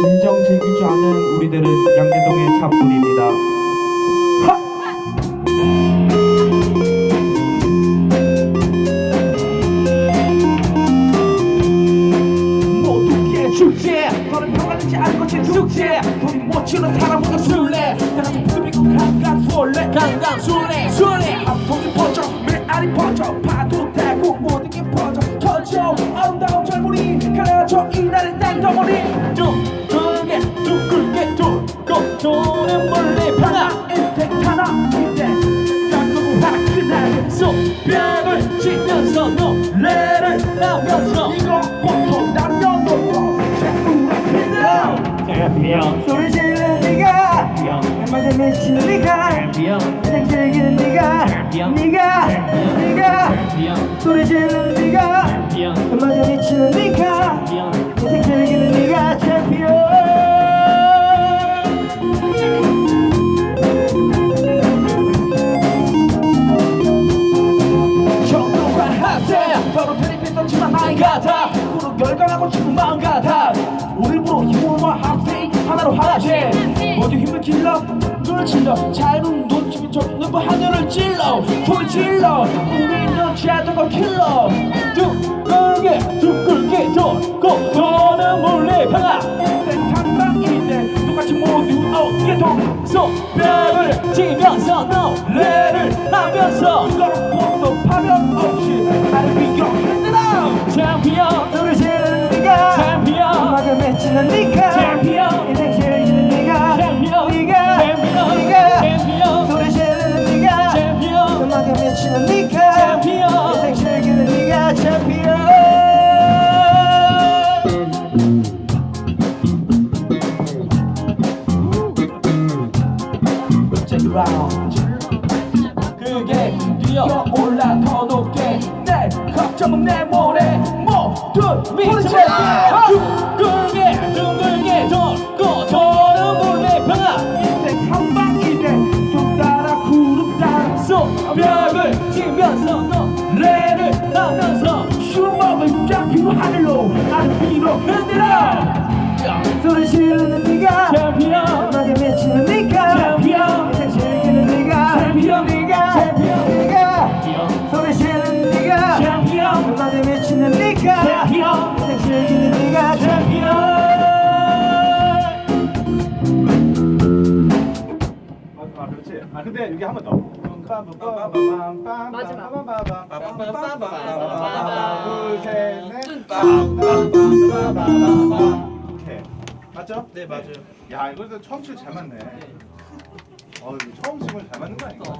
진정 즐길 줄 아는 우리들은 양재동의 잡돌입니다. 모두의 축제? 너는 평안하지 않고 제 숙제. 돈못 치는 사람보다 술래. 다같이 부비고 강강 술래. 강강 술래 술래. 한통이 퍼져. 메아리 퍼져. 파도 타고 모든 게 퍼져. 터져. 가라져 이날의 땅덩어리 둥글게 둥글게 돌고 도는 몰래 방아 인생 하나 이제 짱구구 화끈하게 손뼉을 치면서 노래를 하면서 이것부터 남녀노소 제우라 힘들어 소리 지르는 네가 한마디 미치는 네가 인생 즐기는 네가 네가 네가 소리 지르는 네가 한마디 미치는 네가 하세 서로 편입했었지만 나이 같아 구로 열광하고 싶은 마음 같아 우리 부로 힘과 합세 하나로 하나제 모두 힘을 길러 눈을 질러 자유로운 눈치이 좁는 하늘을 찔러. 소리 질러. 우리는 자전거 킬러. 둥글게 둥글게 돌고 도는 몰래 방아 인생 탐방인데 똑같이 모두 어깨 동 손뼉을 치면서 노래를 하면서 그게 뛰어 올라 더 높게. 내 걱정은 내 모래. 모두 미쳐 둥글게 둥글게 돌고 도는 몰래 방아 인생 한 방이래 좀 따라 구름 따라. 손뼉을 치면서 노래를 하면서 주먹을 잡히고 하늘로 나를 위로 흔들어. 소리 지르는 네가 챔피언 근데 여기 한 번 더. 오케이. 맞죠? 네 맞아요. 야 이거 처음 칠잘 맞네. 어 이거 처음 춤을 잘 맞는 거 아닌가?